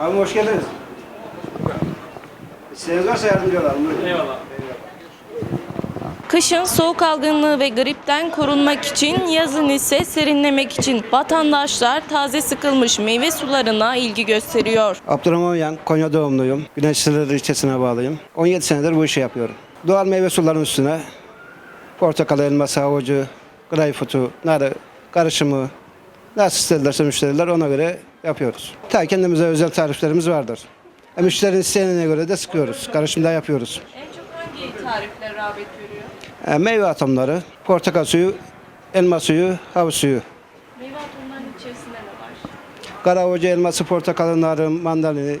Abi hoş geldiniz. İsteğiniz varsa yardımcı olalım. Buyurun. Eyvallah. Kışın soğuk algınlığı ve gripten korunmak için, yazın ise serinlemek için vatandaşlar taze sıkılmış meyve sularına ilgi gösteriyor. Abdurrahman Yan, Konya doğumluyum. Güneş Sınırı ilçesine bağlıyım. 17 senedir bu işi yapıyorum. Doğal meyve sularının üstüne portakal, elması, havucu, greyfutu, narı, karışımı nasıl isterlerse müşteriler ona göre yapıyoruz. Ta kendimize özel tariflerimiz vardır. E, müşterinin isteğine göre de sıkıyoruz. Karışımda yapıyoruz. En çok hangi tarifler rağbet görüyor? E, meyve atomları, portakal suyu, elma suyu, havuç suyu. Meyve atomlarının içerisinde ne var? Kara havucu, elması, portakalı, narı, mandalini,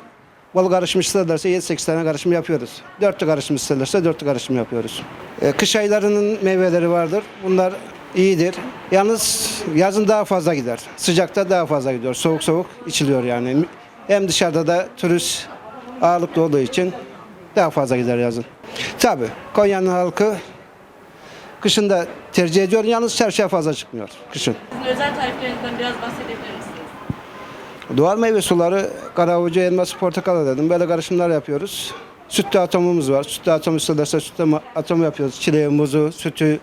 bol karışım isterlerse 7-8 tane karışım yapıyoruz. Dörtlü karışım isterlerse dörtlü karışım yapıyoruz. E, kış aylarının meyveleri vardır. Bunlar iyidir. Yalnız yazın daha fazla gider. Sıcakta daha fazla gidiyor. Soğuk soğuk içiliyor yani. Hem dışarıda da turist ağırlıklı olduğu için daha fazla gider yazın. Tabii Konya'nın halkı kışın da tercih ediyor. Yalnız çarşıya fazla çıkmıyor kışın. Sizin özel tariflerinizden biraz bahsedebilir misiniz? Doğal meyve suları, kara havucu, elması, portakal dedim. Böyle karışımlar yapıyoruz. Sütlü atomumuz var. Sütlü atom isterlerse sütlü atomu yapıyoruz. Çileği, muzu, sütü,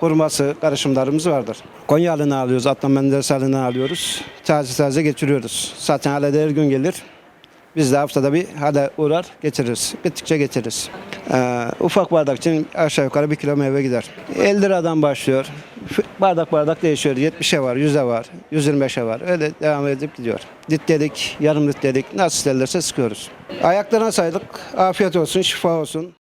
hurması karışımlarımız vardır. Konya halini alıyoruz, Adnan Menderes halini alıyoruz. Taze taze getiriyoruz. Zaten halede her gün gelir. Biz de haftada bir hale uğrar getiririz. Bittikçe getiririz. Ee, ufak bardak için aşağı yukarı bir kilo meyve gider. 50 liradan başlıyor. Bardak bardak değişiyor. 70'e var, 100'e var, 125'e var. Öyle devam edip gidiyor. Litrelik, yarım litrelik nasıl isterlerse sıkıyoruz. Ayaklarına sağlık. Afiyet olsun, şifa olsun.